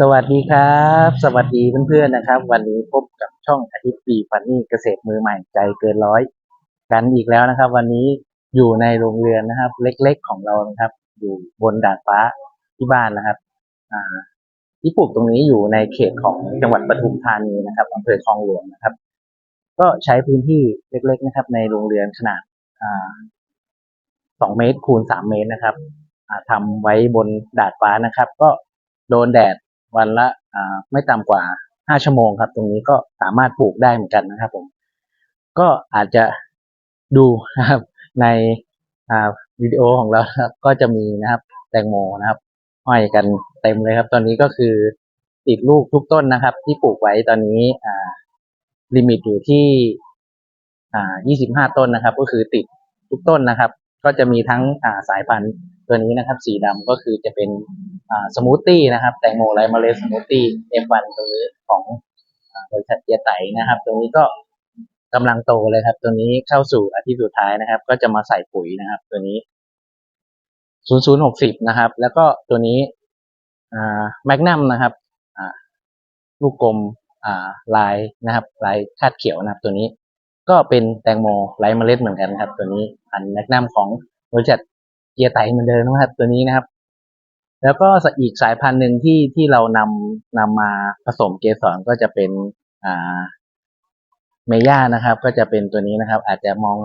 สวัสดีครับ สวัสดีเพื่อนๆนะครับ วันนี้พบกับช่องอาทิตย์ปีฟันนี่เกษตรมือใหม่ใจเกินร้อย กันอีกแล้วนะครับ วันนี้อยู่ในโรงเรือนนะครับ เล็กๆของเรานะครับ อยู่บนดาดฟ้าที่บ้านนะครับอ่าที่ปลูกตรงนี้อยู่ในเขตของจังหวัดปทุมธานีนะครับอำเภอคลองหลวงนะครับ ก็ใช้พื้นที่เล็ก ๆนะครับ ในโรงเรือนขนาดอ่าสองเมตรคูณสามเมตรนะครับอ่าทำไว้บนดาดฟ้านะครับ ก็โดนแดด วันละไม่ต่ำกว่าห้าชั่วโมงครับ ตรงนี้ก็สามารถปลูกได้เหมือนกันนะครับ ผม ก็อาจจะดูนะครับ ในวิดีโอของเราครับก็จะมีนะครับ แตงโมนะครับห้อยกันเต็มเลยครับ ตอนนี้ก็คือติดลูกทุกต้นนะครับ ที่ปลูกไว้ตอนนี้ลิมิตอยู่ที่อ่ายี่สิบห้าต้นนะครับ ก็คือติดทุกต้นนะครับ ก็จะมีทั้งสายพันธุ์ ตัวนี้นะครับ สีดำก็คือจะเป็นสมูทตี้นะครับ แตงโมไรเมล็ดสมูทตี้เอฟวันตัวนี้ของบริษัทเจียไตนะครับตรงนี้ก็กำลังโตเลยครับ ตัวนี้เข้าสู่อาทิตย์สุดท้ายนะครับ ก็จะมาใส่ปุ๋ยนะครับ ตัวนี้ศูนย์ศูนย์หกสิบนะครับ แล้วก็ตัวนี้แมกนัมนะครับลูกกลมลายนะครับลายคาดเขียวนะครับ ตัวนี้ก็เป็นแตงโมไร้เมล็ดเหมือนกันครับ ตัวนี้พันแมกนัมของบริษัท เกียร์ไตเหมือนเดิมนะครับ ตัวนี้นะครับ แล้วก็อีกสายพันธุ์หนึ่งที่ที่เรานำนำมาผสมเกสรก็จะเป็นอ่าเมย่านะครับ ก็จะเป็นตัวนี้นะครับ อาจจะมอง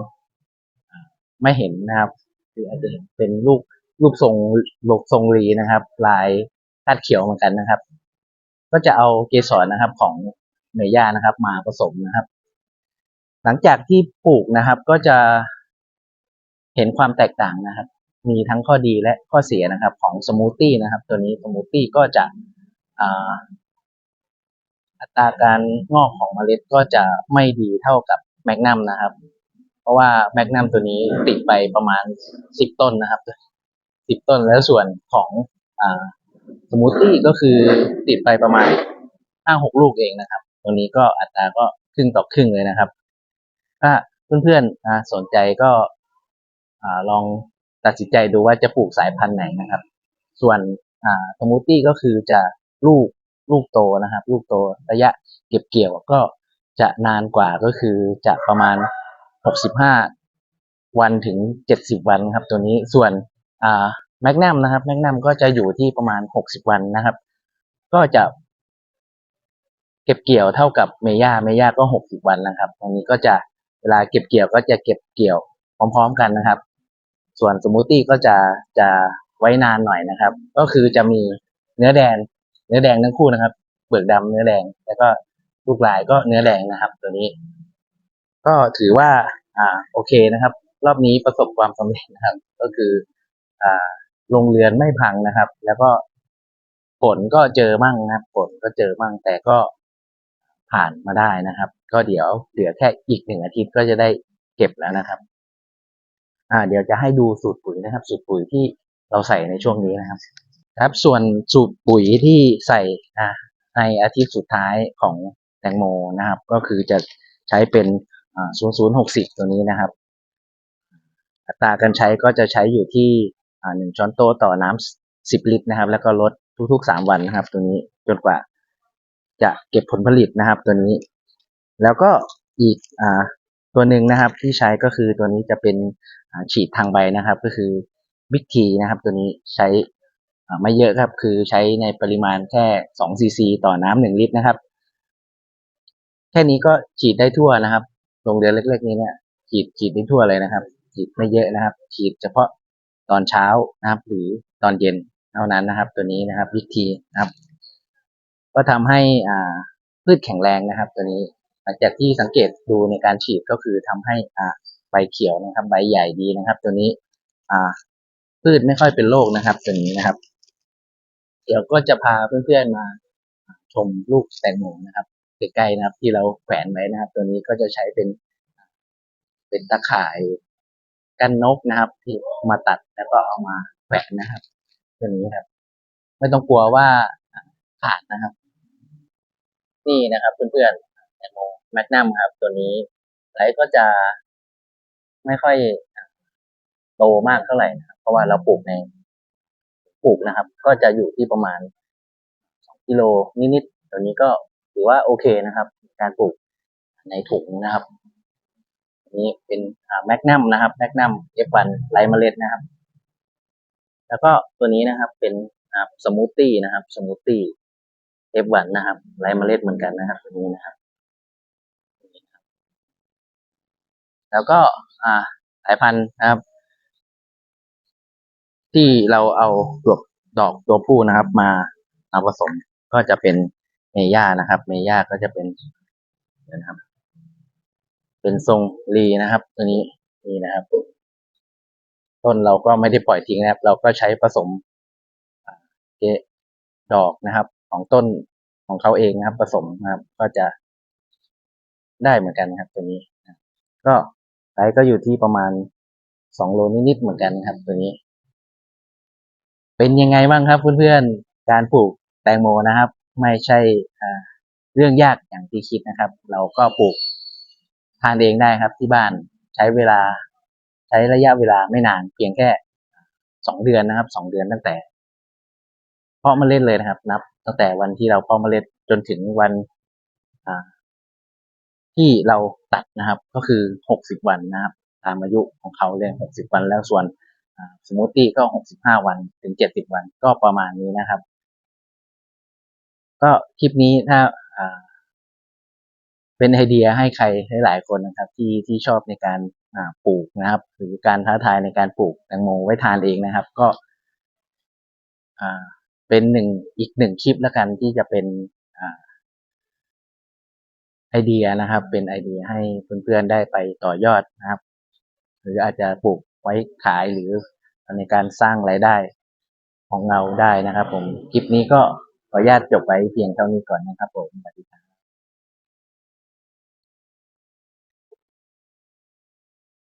ไม่เห็นนะครับหรืออาจจะเป็นลูกรูปทรงลูกทรงรีนะครับ ลายคาดเขียวเหมือนกันนะครับ ก็จะเอาเกสรนะครับของเมย่านะครับ มาผสมนะครับ หลังจากที่ปลูกนะครับก็จะเห็นความแตกต่างนะครับ มีทั้งข้อดีและข้อเสียนะครับ ของสมูทตี้นะครับ ตัวนี้สมูทตี้ก็จะอัตราการงอกของเมล็ดก็จะไม่ดีเท่ากับแมกนัมนะครับ เพราะว่าแมกนัมตัวนี้ติดไปประมาณสิบต้นนะครับสิบต้นแล้วส่วนของอสมูทตี้ก็คือติดไปประมาณห้าหกลูกเองนะครับ ตัวนี้ก็อัตราก็ครึ่งต่อครึ่งเลยนะครับ ถ้าเพื่อนๆสนใจก็อลอง ตัดสินใจดูว่าจะปลูกสายพันธุ์ไหนนะครับ ส่วนอ่าสมูทตี้ก็คือจะลูกลูกโตนะครับ ลูกโตระยะเก็บเกี่ยวก็จะนานกว่าก็คือจะประมาณหกสิบห้าวันถึงเจ็ดสิบวันครับ ตัวนี้ส่วนแมกนัมนะครับแมกนัมก็จะอยู่ที่ประมาณหกสิบวันนะครับ ก็จะ เก็บเกี่ยวเท่ากับเมย่าเมย่าก็หกสิบวันนะครับตรงนี้ก็จะเวลาเก็บเกี่ยวก็จะเก็บเกี่ยวพร้อม ๆ กันนะครับ ส่วนสมูทตี้ก็จะจะไว้นานหน่อยนะครับ ก็คือจะมีเนื้อแดง เนื้อแดงทั้งคู่นะครับ เปลือกดำเนื้อแดง แล้วก็ลูกลายก็เนื้อแดงนะครับ ตัวนี้ ก็ถือว่าอ่าโอเคนะครับ รอบนี้ประสบความสำเร็จนะครับ ก็คืออ่าโรงเรือนไม่พังนะครับ แล้วก็ฝนก็เจอมั่งนะครับฝนก็เจอมั่งแต่ก็ผ่านมาได้นะครับ ก็เดี๋ยวเหลือแค่อีกหนึ่งอาทิตย์ก็จะได้เก็บแล้วนะครับ อ่า เดี๋ยวจะให้ดูสูตรปุ๋ยนะครับ สูตรปุ๋ยที่เราใส่ในช่วงนี้นะครับ ครับ ส่วนสูตรปุ๋ยที่ใส่อ่าในอาทิตย์สุดท้ายของแตงโมนะครับ ก็คือจะใช้เป็นอ่า0060 ตัวนี้นะครับ อัตราการใช้ก็จะใช้อยู่ที่อ่าหนึ่งช้อนโต๊ะต่อน้ำสิบลิตรนะครับ แล้วก็ลดทุกๆสามวันนะครับ ตัวนี้จนกว่าจะเก็บผลผลิตนะครับ ตัวนี้ แล้วก็อีกอ่า ตัวหนึ่งนะครับที่ใช้ก็คือตัวนี้จะเป็นฉีดทางใบนะครับ ก็คือบิ๊กทีนะครับ ตัวนี้ใช้ไม่เยอะครับ คือใช้ในปริมาณแค่สองซีซีต่อน้ำหนึ่งลิตรนะครับ แค่นี้ก็ฉีดได้ทั่วนะครับโรงเรือนเล็กๆนี้เนี่ยฉีดฉีดได้ทั่วเลยนะครับ ฉีดไม่เยอะนะครับ ฉีดเฉพาะตอนเช้านะครับ หรือตอนเย็นเท่านั้นนะครับ ตัวนี้นะครับวิธีนะครับ ก็ทำให้อ่าพืชแข็งแรงนะครับ ตัวนี้ ลังจากที่สังเกตดูในการฉีดก็คือทำให้อ่าใบเขียวนะครับ ใบใหญ่ดีนะครับ ตัวนี้อ่าพืชไม่ค่อยเป็นโรคนะครับ ตัวนี้นะครับ เดี๋ยวก็จะพาเพื่อนๆมาชมลูกแตงโมนะครับใกล้ๆนะครับ ที่เราแขวนไว้นะครับ ตัวนี้ก็จะใช้เป็น เป็นตะข่ายกันนกนะครับ ที่มาตัดแล้วก็เอามาแขวนนะครับ ตัวนี้ครับ ไม่ต้องกลัวว่าขาดนะครับ นี่นะครับเพื่อนๆแตงโม แมกนัมครับ ตัวนี้ไลท์ก็จะไม่ค่อยโตมากเท่าไหร่นะครับเพราะว่าเราปลูกในปลูกนะครับ ก็จะอยู่ที่ประมาณสองกิโลนิดๆตัวนี้ก็ถือว่าโอเคนะครับ การปลูกในถุงนะครับนนี้เป็นแมกนัมนะครับแมกนัมเอฟวันไรเมล็ดนะครับ แล้วก็ตัวนี้นะครับเป็นสมูทตี้นะครับสมูทตี้เอฟวันนะครับไรเมล็ดเหมือนกันนะครับตัวนี้นะครับ แล้วก็อ่าสายพันธุ์นะครับ ที่เราเอาดอกดอกตัวผู้นะครับ มามาผสมก็จะเป็นเมย่านะครับ เมย่าก็จะเป็นนะครับ เป็นทรงรีนะครับ ตัวนี้นี่นะครับ ต้นเราก็ไม่ได้ปล่อยทิ้งนะครับ เราก็ใช้ผสมเกดอกนะครับ ของต้นของเขาเองนะครับ ผสมนะครับ ก็จะได้เหมือนกันนะครับ ตัวนี้ก็ ส์ก็อยู่ที่ประมาณสองโลนิดๆเหมือนกันครับ ตัวนี้ เป็นยังไงบ้างครับเพื่อนๆการปลูกแตงโมนะครับ ไม่ใช่เรื่องยากอย่างที่คิดนะครับ เราก็ปลูกทานเองได้ครับที่บ้านใช้เวลา ใช้ระยะเวลาไม่นานเพียงแค่สองเดือนนะครับสองเดือนตั้งแต่เพาะเมล็ดเลยนะครับ นับ ตั้งแต่วันที่เราเพาะเมล็ดจนถึงวันอ่า ที่เราตัดนะครับก็คือหกสิบวันนะครับ ตามอายุของเขาเลยหกสิบวันแล้วส่วนสมูทตี้ก็หกสิบห้าวันถึงเจ็ดสิบวันก็ประมาณนี้นะครับ ก็คลิปนี้ถ้าเป็นไอเดียให้ใครหลายๆคนนะครับ ที่ที่ชอบในการปลูกนะครับ หรือการท้าทายในการปลูกแตงโมไว้ทานเองนะครับ ก็เป็นหนึ่งอีกหนึ่งคลิปแล้วกันที่จะเป็น ไอเดียนะครับ เป็นไอเดียให้เพื่อนๆได้ไปต่อยอดนะครับ หรืออาจจะปลูกไว้ขายหรือในการสร้างรายได้ของเราได้นะครับ ผมคลิปนี้ก็ขออนุญาตจบไว้เพียงเท่านี้ก่อนนะครับผมสวัสดีครับ